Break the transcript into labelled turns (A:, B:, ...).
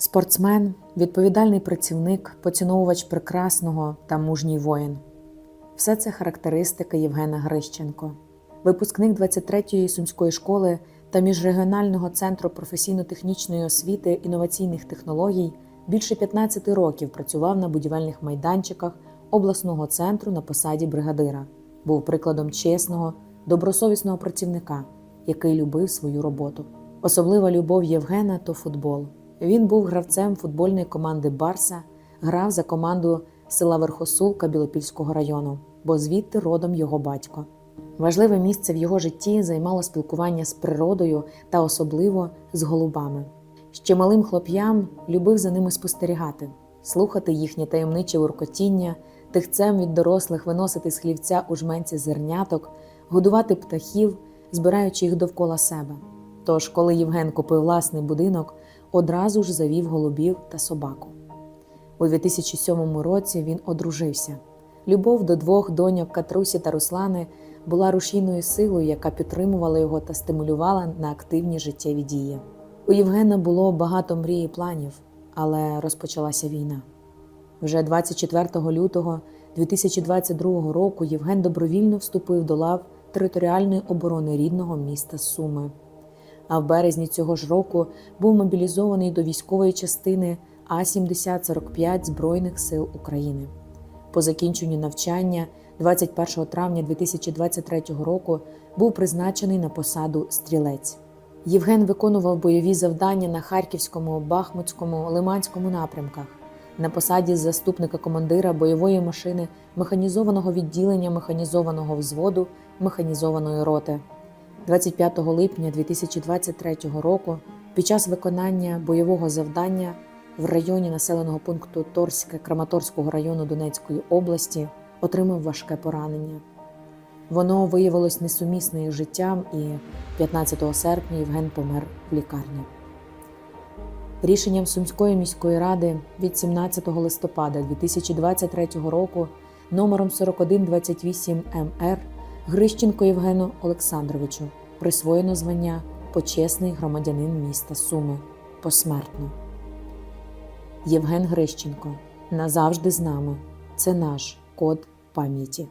A: Спортсмен, відповідальний працівник, поціновувач прекрасного та мужній воїн. Все це характеристики Євгена Грищенко, випускник 23-ї сумської школи та міжрегіонального центру професійно-технічної освіти інноваційних технологій. Більше 15 років працював на будівельних майданчиках обласного центру на посаді бригадира. Був прикладом чесного, добросовісного працівника, який любив свою роботу. Особлива любов Євгена то футбол. Він був гравцем футбольної команди Барса, грав за команду села Верхосулка Білопільського району, бо звідти родом його батько. Важливе місце в його житті займало спілкування з природою та особливо з голубами. Ще малим хлоп'ям любив за ними спостерігати, слухати їхнє таємниче уркотіння, тихцем від дорослих виносити з хлівця у жменці зерняток, годувати птахів, збираючи їх довкола себе. Тож, коли Євген купив власний будинок, одразу ж завів голубів та собаку. У 2007 році він одружився. Любов до двох доньок Катрусі та Руслани була рушійною силою, яка підтримувала його та стимулювала на активні життєві дії. У Євгена було багато мрій і планів, але розпочалася війна. Вже 24 лютого 2022 року Євген добровільно вступив до лав територіальної оборони рідного міста Суми. А в березні цього ж року був мобілізований до військової частини А-7045 Збройних сил України. По закінченню навчання 21 травня 2023 року був призначений на посаду стрілець. Євген виконував бойові завдання на Харківському, Бахмутському, Лиманському напрямках на посаді заступника командира бойової машини механізованого відділення механізованого взводу механізованої роти. 25 липня 2023 року під час виконання бойового завдання в районі населеного пункту Торське Краматорського району Донецької області отримав важке поранення. Воно виявилось несумісне життям, і 15 серпня Євген помер в лікарні. Рішенням Сумської міської ради від 17 листопада 2023 року номером 4128 МР Грищенко Євгену Олександровичу присвоєно звання почесний громадянин міста Суми посмертно. Євген Грищенко назавжди з нами. Це наш код пам'яті.